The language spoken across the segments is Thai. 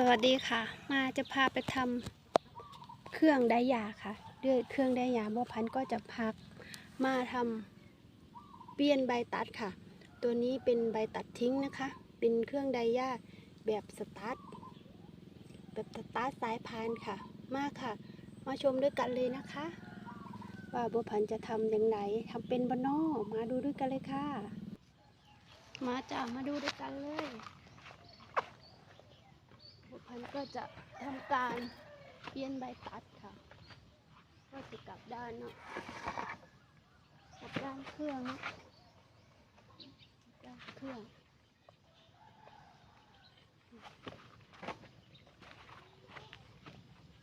สวัสดีค่ะ มาจะพาไปทำเครื่องไดยาค่ะด้วยเครื่องไดยาบัวพันก็จะพักมาทำเปลี่ยนใบตัดค่ะ ตัวนี้เป็นใบตัดทิ้งนะคะ เป็นเครื่องไดยาแบบสตาร์ทแบบสตาร์ทสายพานค่ะ มาค่ะ มาชมด้วยกันเลยนะคะ ว่าบัวพันจะทำอย่างไรทำเป็นบานอมาดูด้วยกันเลยค่ะ มาจ้ามาดูด้วยกันเลย บุพันก็จะทำการเปลี่ยนใบตัดค่ะ ก็จะกลับด้านเนาะกลับด้านเครื่องเนาะด้านเครื่อง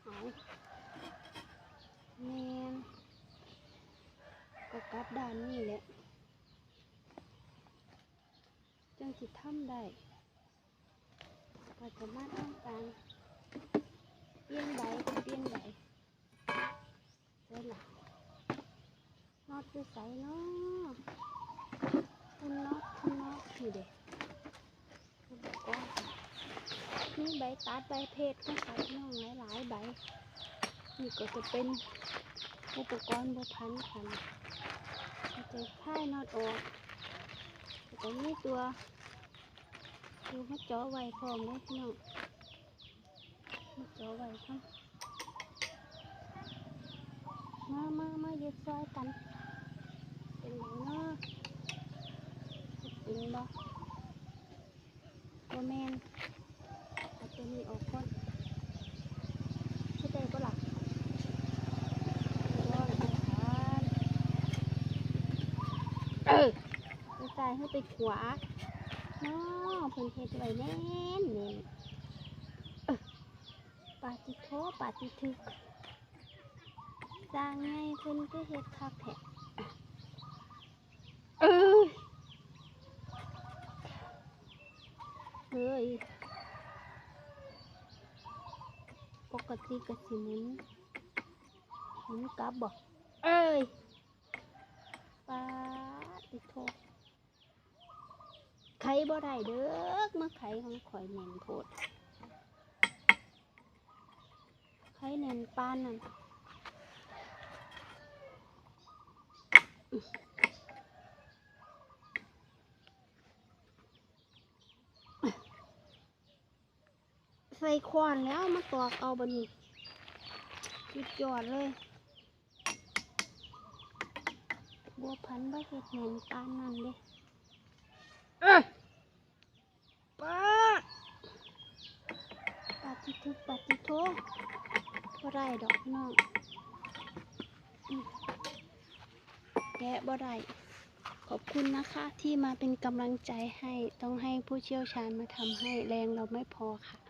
เอาแมนก็กลับด้านนี้แหละจังสิทำได้ ก็จะมาทำการเปลี่ยนใบเปลี่ยนใบเสร็จละนอดคือใส่เนาะคุณนอดคุณนอดนี่เด็กคุณบอกว่ามีใบตัดใบเพชรก็ใส่น้องหลายๆใบนี่ก็จะเป็นอุปกรณ์บัวพันธ์ค่ะจะค่ายนอดออกแล้วก็มีตัว ดูมาเจาะไว้พร้อมเลยพี่น้องมาเจาะไว้พร้อมมามามาเย็ดซอยกัน เป็นไงเนาะเป็นบ่บ่แมนเอาตัวนี้ออกก่อนเข้าใจปะล่ะร้อนไปครับเออไปใส่ให้ไปขวา น้อเพิ่นเฮ็ดไว้แน่นเน่นเอ้อปาติโทปาติทึกสร้างไงเพิ่นก็เฮ็ดคักแท้เอ้ยเฮ้ยปกติก็สิหมุนหมุนกลับบ่เอ้ยปาติโท ไข่บ่ได้เด้อมาไข่ของข่อยแน่นโพดไข่แน่นปานนั่นใส่ควานแล้วมาตอกเอาบันนี้จุดยอดเลยบัวพันธุ์บ่เฮ็ดแน่นปานนั่นเด้ เอ้ยปาดปาติทุ ปาติโทบ่ได้ดอกน้องแกะบ่ได้ขอบคุณนะคะที่มาเป็นกำลังใจให้ต้องให้ผู้เชี่ยวชาญมาทำให้แรงเราไม่พอค่ะ